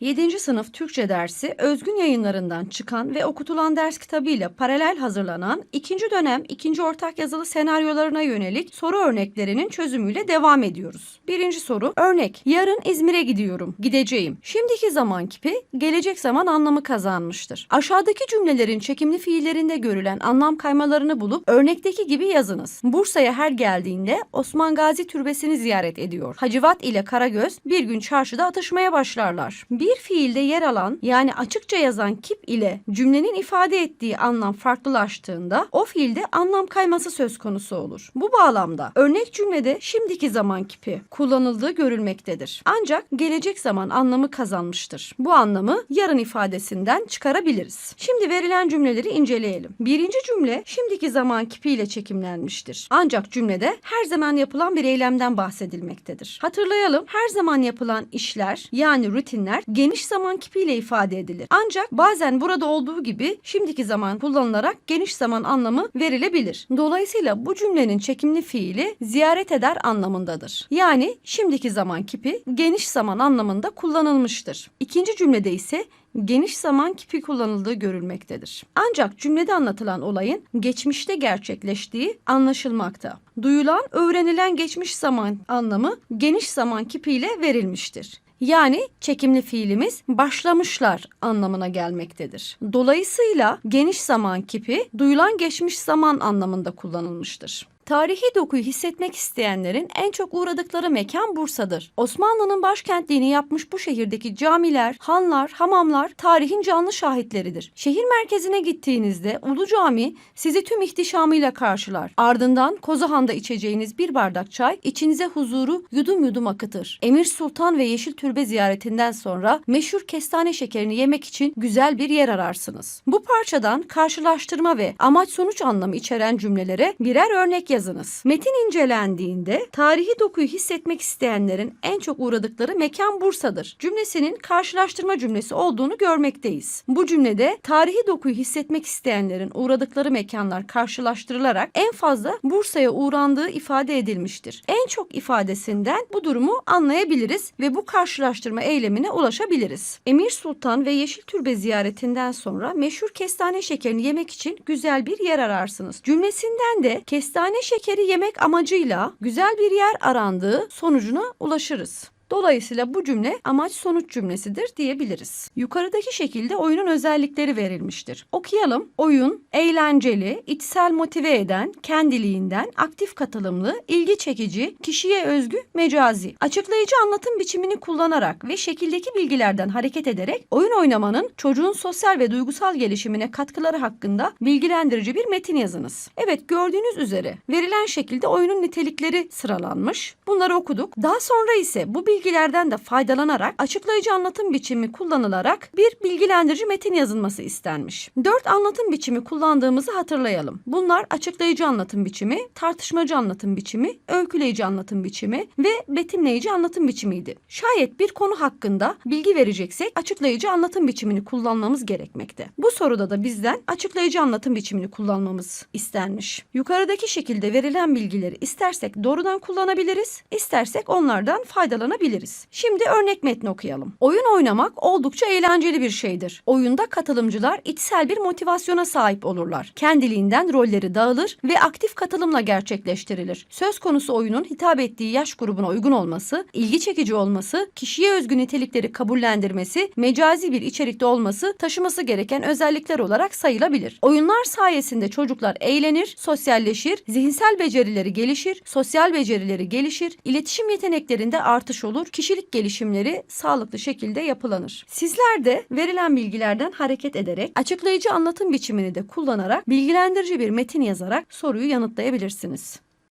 7. sınıf Türkçe dersi Özgün Yayınlarından çıkan ve okutulan ders kitabıyla paralel hazırlanan ikinci dönem ikinci ortak yazılı senaryolarına yönelik soru örneklerinin çözümüyle devam ediyoruz. Birinci soru örnek yarın İzmir'e gidiyorum gideceğim. Şimdiki zaman kipi gelecek zaman anlamı kazanmıştır. Aşağıdaki cümlelerin çekimli fiillerinde görülen anlam kaymalarını bulup örnekteki gibi yazınız. Bursa'ya her geldiğinde Osman Gazi Türbesi'ni ziyaret ediyor. Hacivat ile Karagöz bir gün çarşıda atışmaya başlarlar. Bir fiilde yer alan yani açıkça yazan kip ile cümlenin ifade ettiği anlam farklılaştığında o fiilde anlam kayması söz konusu olur. Bu bağlamda örnek cümlede şimdiki zaman kipi kullanıldığı görülmektedir. Ancak gelecek zaman anlamı kazanmıştır. Bu anlamı yarın ifadesinden çıkarabiliriz. Şimdi verilen cümleleri inceleyelim. Birinci cümle şimdiki zaman kipiyle çekimlenmiştir. Ancak cümlede her zaman yapılan bir eylemden bahsedilmektedir. Hatırlayalım her zaman yapılan işler yani rutinler geniş zaman kipiyle ifade edilir. Ancak bazen burada olduğu gibi şimdiki zaman kullanılarak geniş zaman anlamı verilebilir. Dolayısıyla bu cümlenin çekimli fiili ziyaret eder anlamındadır. Yani şimdiki zaman kipi geniş zaman anlamında kullanılmıştır. İkinci cümlede ise geniş zaman kipi kullanıldığı görülmektedir. Ancak cümlede anlatılan olayın geçmişte gerçekleştiği anlaşılmakta. Duyulan, öğrenilen geçmiş zaman anlamı geniş zaman kipiyle verilmiştir. Yani çekimli fiilimiz başlamışlar anlamına gelmektedir. Dolayısıyla geniş zaman kipi duyulan geçmiş zaman anlamında kullanılmıştır. Tarihi dokuyu hissetmek isteyenlerin en çok uğradıkları mekan Bursa'dır. Osmanlı'nın başkentliğini yapmış bu şehirdeki camiler, hanlar, hamamlar tarihin canlı şahitleridir. Şehir merkezine gittiğinizde Ulu Cami sizi tüm ihtişamıyla karşılar. Ardından Kozahan'da içeceğiniz bir bardak çay içinize huzuru yudum yudum akıtır. Emir Sultan ve Yeşil Türbe ziyaretinden sonra meşhur kestane şekerini yemek için güzel bir yer ararsınız. Bu parçadan karşılaştırma ve amaç sonuç anlamı içeren cümlelere birer örnek yazınız. Metin incelendiğinde tarihi dokuyu hissetmek isteyenlerin en çok uğradıkları mekan Bursa'dır. Cümlesinin karşılaştırma cümlesi olduğunu görmekteyiz. Bu cümlede tarihi dokuyu hissetmek isteyenlerin uğradıkları mekanlar karşılaştırılarak en fazla Bursa'ya uğrandığı ifade edilmiştir. En çok ifadesinden bu durumu anlayabiliriz ve bu karşılaştırma eylemine ulaşabiliriz. Emir Sultan ve Yeşil Türbe ziyaretinden sonra meşhur kestane şekerini yemek için güzel bir yer ararsınız. Cümlesinden de kestane şekeri yemek amacıyla güzel bir yer arandığı sonucuna ulaşırız. Dolayısıyla bu cümle amaç sonuç cümlesidir diyebiliriz. Yukarıdaki şekilde oyunun özellikleri verilmiştir. Okuyalım. Oyun eğlenceli, içsel motive eden, kendiliğinden aktif katılımlı, ilgi çekici, kişiye özgü, mecazi. Açıklayıcı anlatım biçimini kullanarak ve şekildeki bilgilerden hareket ederek oyun oynamanın çocuğun sosyal ve duygusal gelişimine katkıları hakkında bilgilendirici bir metin yazınız. Evet gördüğünüz üzere verilen şekilde oyunun nitelikleri sıralanmış. Bunları okuduk. Daha sonra ise bu bilgilerden de faydalanarak açıklayıcı anlatım biçimi kullanılarak bir bilgilendirici metin yazılması istenmiş. Dört anlatım biçimi kullandığımızı hatırlayalım. Bunlar açıklayıcı anlatım biçimi, tartışmacı anlatım biçimi, öyküleyici anlatım biçimi ve betimleyici anlatım biçimiydi. Şayet bir konu hakkında bilgi vereceksek açıklayıcı anlatım biçimini kullanmamız gerekmekte. Bu soruda da bizden açıklayıcı anlatım biçimini kullanmamız istenmiş. Yukarıdaki şekilde verilen bilgileri istersek doğrudan kullanabiliriz, istersek onlardan faydalanabiliriz. Şimdi örnek metni okuyalım. Oyun oynamak oldukça eğlenceli bir şeydir. Oyunda katılımcılar içsel bir motivasyona sahip olurlar. Kendiliğinden rolleri dağılır ve aktif katılımla gerçekleştirilir. Söz konusu oyunun hitap ettiği yaş grubuna uygun olması, ilgi çekici olması, kişiye özgü nitelikleri kabullendirmesi, mecazi bir içerikte olması taşıması gereken özellikler olarak sayılabilir. Oyunlar sayesinde çocuklar eğlenir, sosyalleşir, zihinsel becerileri gelişir, sosyal becerileri gelişir, iletişim yeteneklerinde artış olur, kişilik gelişimleri sağlıklı şekilde yapılanır. Sizler de verilen bilgilerden hareket ederek açıklayıcı anlatım biçimini de kullanarak bilgilendirici bir metin yazarak soruyu yanıtlayabilirsiniz.